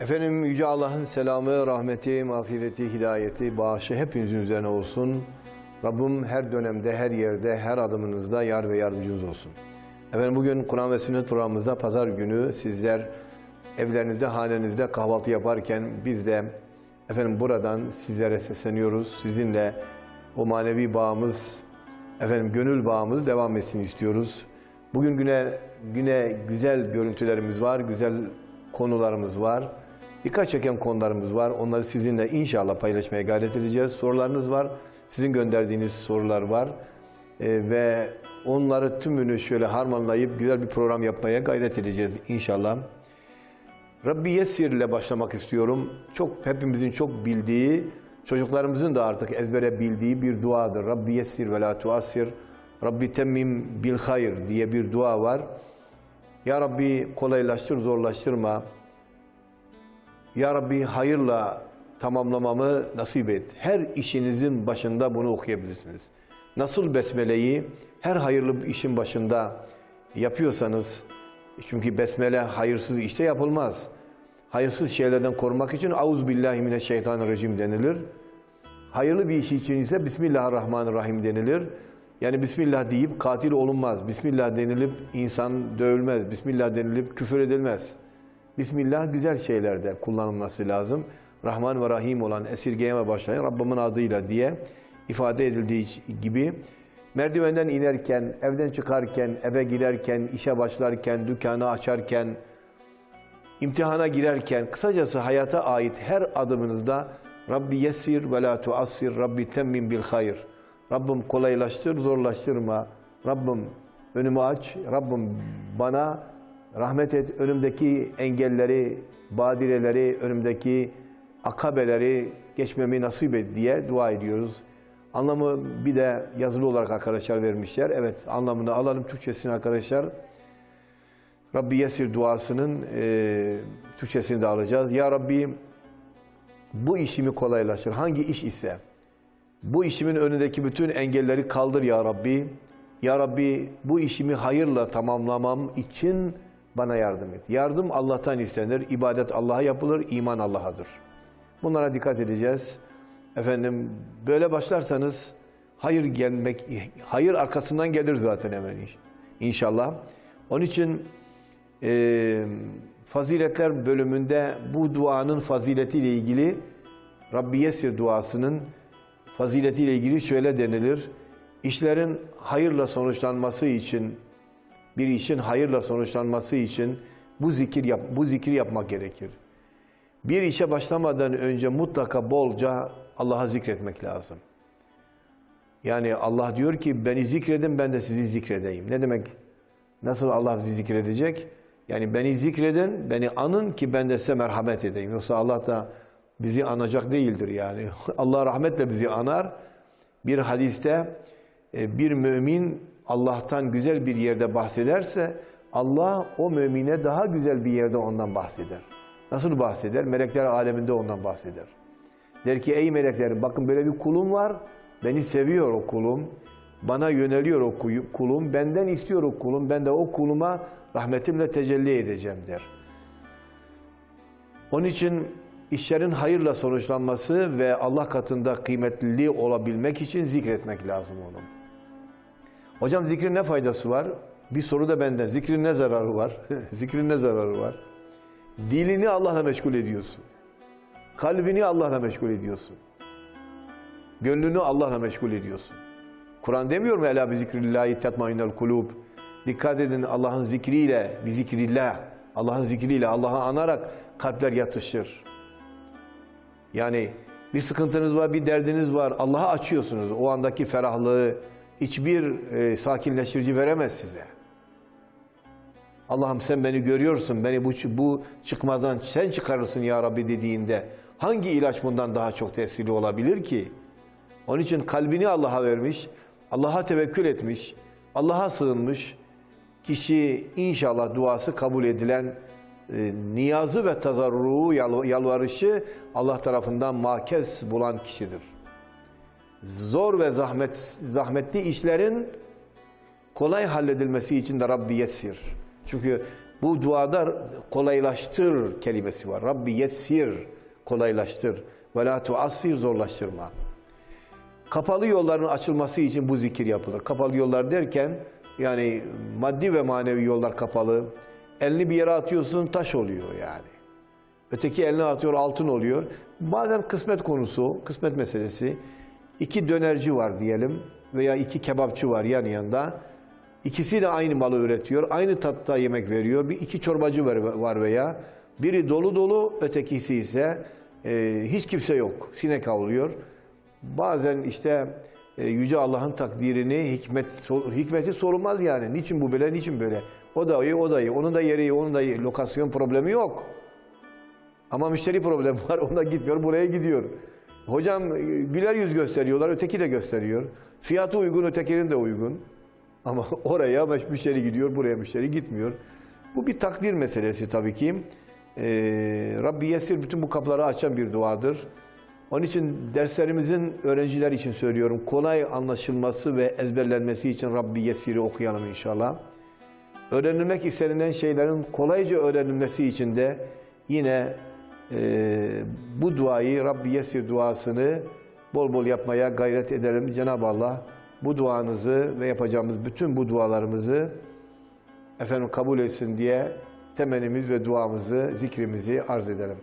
Efendim Yüce Allah'ın selamı, rahmeti, mağfireti, hidayeti, bağışı hepinizin üzerine olsun. Rabbim her dönemde, her yerde, her adımınızda yar ve yardımcınız olsun. Efendim bugün Kur'an ve Sünnet programımızda pazar günü sizler evlerinizde, hanenizde kahvaltı yaparken biz de efendim buradan sizlere sesleniyoruz. Sizinle o manevi bağımız, efendim gönül bağımız devam etsin istiyoruz. Bugün güne güne güzel görüntülerimiz var, güzel konularımız var. Dikkat çeken konularımız var. Onları sizinle inşallah paylaşmaya gayret edeceğiz. Sorularınız var. Sizin gönderdiğiniz sorular var. Ee, ve onları tümünü şöyle harmanlayıp güzel bir program yapmaya gayret edeceğiz inşallah. Rabbi Yessir ile başlamak istiyorum. Çok hepimizin çok bildiği, çocuklarımızın da artık ezbere bildiği bir duadır. Rabbi Yessir ve la tuassir. Rabbi temmim bil hayır diye bir dua var. Ya Rabbi kolaylaştır, zorlaştırma. Ya Rabbi hayırla tamamlamamı nasip et. Her işinizin başında bunu okuyabilirsiniz. Nasıl besmeleyi her hayırlı işin başında yapıyorsanız, çünkü besmele hayırsız işte yapılmaz. Hayırsız şeylerden korumak için Auz billahi mineşşeytanirracim denilir. Hayırlı bir iş için ise Bismillahirrahmanirrahim denilir. Yani Bismillah deyip katil olunmaz. Bismillah denilip insan dövülmez. Bismillah denilip küfür edilmez. Bismillah güzel şeylerde kullanılması lazım. Rahman ve Rahim olan esirgeyeme başlayan Rabbimin adıyla diye ifade edildiği gibi merdivenden inerken, evden çıkarken, eve girerken, işe başlarken, dükkanı açarken, imtihana girerken, kısacası hayata ait her adımınızda Rabbi yessir ve la tuassir, Rabbi temmim bil hayır. Rabbim kolaylaştır, zorlaştırma. Rabbim önümü aç, Rabbim bana rahmet et, önümdeki engelleri, badireleri, önümdeki akabeleri geçmemi nasip et diye dua ediyoruz. Anlamı bir de yazılı olarak arkadaşlar vermişler. Evet anlamını alalım Türkçesini arkadaşlar. Rabbi Yesir duasının e, Türkçesini de alacağız. Ya Rabbi bu işimi kolaylaştır. Hangi iş ise bu işimin önündeki bütün engelleri kaldır ya Rabbi. Ya Rabbi bu işimi hayırla tamamlamam için bana yardım et. Yardım Allah'tan istenir. İbadet Allah'a yapılır. iman Allah'adır. Bunlara dikkat edeceğiz. Efendim böyle başlarsanız hayır gelmek, hayır arkasından gelir zaten hemen. İnşallah. Onun için e, faziletler bölümünde bu duanın faziletiyle ilgili Rabbi Yesir duasının faziletiyle ilgili şöyle denilir. İşlerin hayırla sonuçlanması için bir işin hayırla sonuçlanması için bu zikir yap, bu zikri yapmak gerekir. Bir işe başlamadan önce mutlaka bolca Allah'a zikretmek lazım. Yani Allah diyor ki beni zikredin ben de sizi zikredeyim. Ne demek? Nasıl Allah bizi zikredecek? Yani beni zikredin, beni anın ki ben de size merhamet edeyim. Yoksa Allah da bizi anacak değildir yani. Allah rahmetle bizi anar. Bir hadiste e, bir mümin Allah'tan güzel bir yerde bahsederse Allah o mümine daha güzel bir yerde ondan bahseder. Nasıl bahseder? Melekler aleminde ondan bahseder. Der ki ey meleklerim bakın böyle bir kulum var. Beni seviyor o kulum. Bana yöneliyor o kulum. Benden istiyor o kulum. Ben de o kuluma rahmetimle tecelli edeceğim der. Onun için işlerin hayırla sonuçlanması ve Allah katında kıymetli olabilmek için zikretmek lazım onu. Hocam zikrin ne faydası var? Bir soru da benden. Zikrin ne zararı var? zikrin ne zararı var? Dilini Allah'la meşgul ediyorsun. Kalbini Allah'la meşgul ediyorsun. Gönlünü Allah'la meşgul ediyorsun. Kur'an demiyor mu? Ela bi zikrillahi tetmainnel kulub. Dikkat edin Allah'ın zikriyle, bi zikrillah. Allah'ın zikriyle, Allah'ı anarak kalpler yatışır. Yani bir sıkıntınız var, bir derdiniz var. Allah'a açıyorsunuz. O andaki ferahlığı hiçbir e, sakinleştirici veremez size. Allah'ım sen beni görüyorsun, beni bu, bu çıkmazdan sen çıkarırsın ya Rabbi dediğinde hangi ilaç bundan daha çok tesirli olabilir ki? Onun için kalbini Allah'a vermiş, Allah'a tevekkül etmiş, Allah'a sığınmış. Kişi inşallah duası kabul edilen e, niyazı ve tazarruğu, yal, yalvarışı Allah tarafından makez bulan kişidir. Zor ve zahmet zahmetli işlerin kolay halledilmesi için de Rabbi yessir. Çünkü Bu duada kolaylaştır kelimesi var. Rabbi yessir, kolaylaştır. Ve la tuassir, zorlaştırma. Kapalı yolların açılması için bu zikir yapılır. Kapalı yollar derken yani maddi ve manevi yollar kapalı. Elini bir yere atıyorsun taş oluyor yani. Öteki eline atıyor altın oluyor. Bazen kısmet konusu, kısmet meselesi. İki dönerci var diyelim veya iki kebapçı var yan yanında. İkisi de aynı malı üretiyor. Aynı tatta yemek veriyor. Bir iki çorbacı var, veya biri dolu dolu ötekisi ise e, hiç kimse yok. Sinek avlıyor. Bazen işte e, Yüce Allah'ın takdirini, hikmet, hikmeti sorulmaz yani. Niçin bu böyle, niçin böyle? O da iyi, o da iyi. Onun da yeri iyi, onun da iyi. Lokasyon problemi yok. Ama müşteri problemi var. Ona gitmiyor, buraya gidiyor. Hocam e, güler yüz gösteriyorlar, öteki de gösteriyor. Fiyatı uygun, ötekinin de uygun. Ama oraya müşteri gidiyor, buraya müşteri gitmiyor. Bu bir takdir meselesi tabii ki. Ee, Rabbi Yesir bütün bu kapıları açan bir duadır. Onun için derslerimizin öğrenciler için söylüyorum. Kolay anlaşılması ve ezberlenmesi için Rabbi Yesir'i okuyalım inşallah. Öğrenilmek istenilen şeylerin kolayca öğrenilmesi için de yine e, bu duayı Rabbi Yesir duasını bol bol yapmaya gayret edelim. Cenab-ı Allah bu duanızı ve yapacağımız bütün bu dualarımızı efendim kabul etsin diye temennimiz ve duamızı, zikrimizi arz edelim.